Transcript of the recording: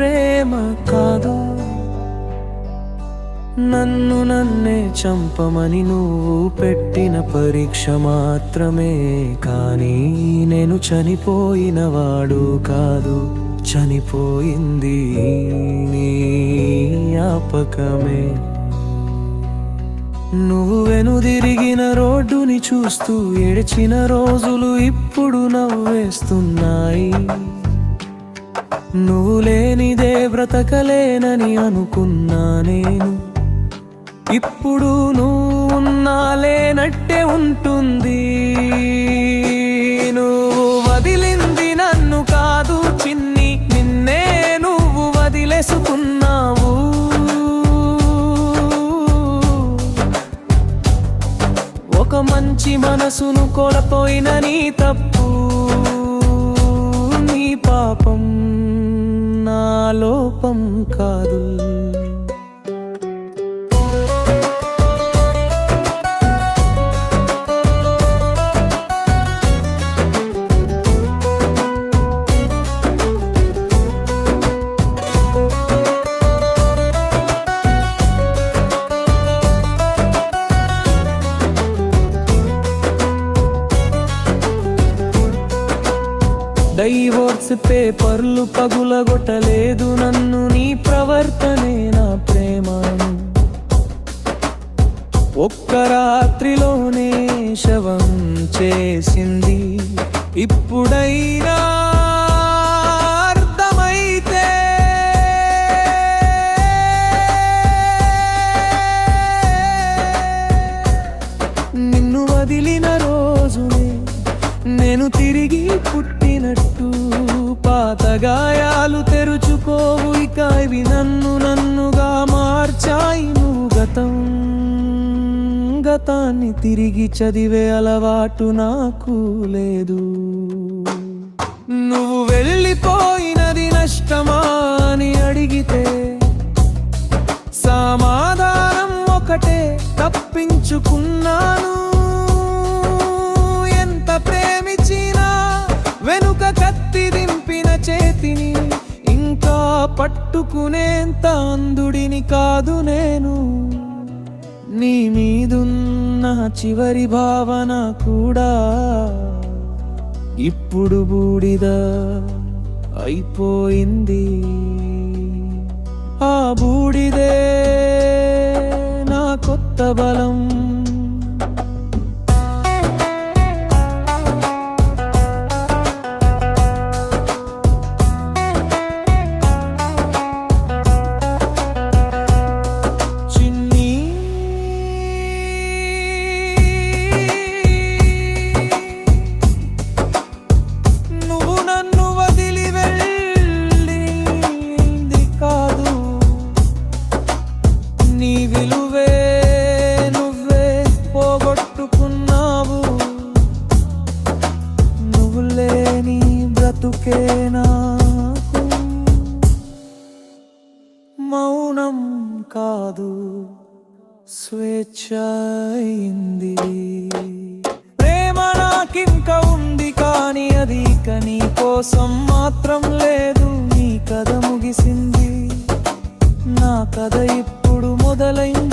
ప్రేమ కాదు. నన్ను నన్నే చంపమని నువ్వు పెట్టిన పరీక్ష మాత్రమే. కానీ నేను చనిపోయిన వాడు కాదు. చనిపోయింది జ్ఞాపకమే. నువ్వు వెనుదిరిగిన రోడ్డుని చూస్తూ ఏడ్చిన రోజులు ఇప్పుడు నవ్వేస్తున్నాయి. నువ్వు లేనిదే బ్రతకలేనని అనుకున్నా నేను. ఇప్పుడు నువ్వు ఉన్నా లేనట్టే ఉంటుంది. నువ్వు వదిలింది నన్ను కాదు చిన్ని నిన్నే నువ్వు వదిలేసుకున్నావు. ఒక మంచి మనసును కోలపోయిన నీ తప్పు నీ పాపం. నా లోపం కాదు. డైవోర్స్ పేపర్లు పగులగొట్టలేదు నన్ను నీ ప్రవర్తనే నా ప్రేమ ఒక్క రాత్రిలోనే శవం చేసింది. ఇప్పుడైనా అర్థమైతే నిన్ను వదిలిన రోజునే నేను తిరిగి పుట్టి పుట్టినట్టు పాత గాయాలు తెరుచుకోవు ఇక ఇవి నన్ను నన్నుగా మార్చాయి. నువ్వు గతం గతాన్ని తిరిగి చదివే అలవాటు నాకు లేదు. నువ్వు వెళ్ళిపోయినది నష్టమా అని అడిగితే సమాధానం ఒకటే తప్పించుకున్నాను. శక్తిని ఇంకా పట్టుకునేంత అందుడిని కాదు నేను. నీ మీదున్న చివరి భావన కూడా ఇప్పుడు బూడిద అయిపోయింది. ఆ బూడిదే నా కొత్త బలం. నీ విలువే నువ్వే పోగొట్టుకున్నావు. నువ్వు లేని బ్రతుకేనా మౌనం కాదు స్వేచ్ఛ అయింది. ప్రేమ నాకింక ఉంది కానీ అది ఇక నీ కోసం మాత్రం లేదు. నీ కథ ముగిసింది నా కథ ఇప్పుడు காதலைந்து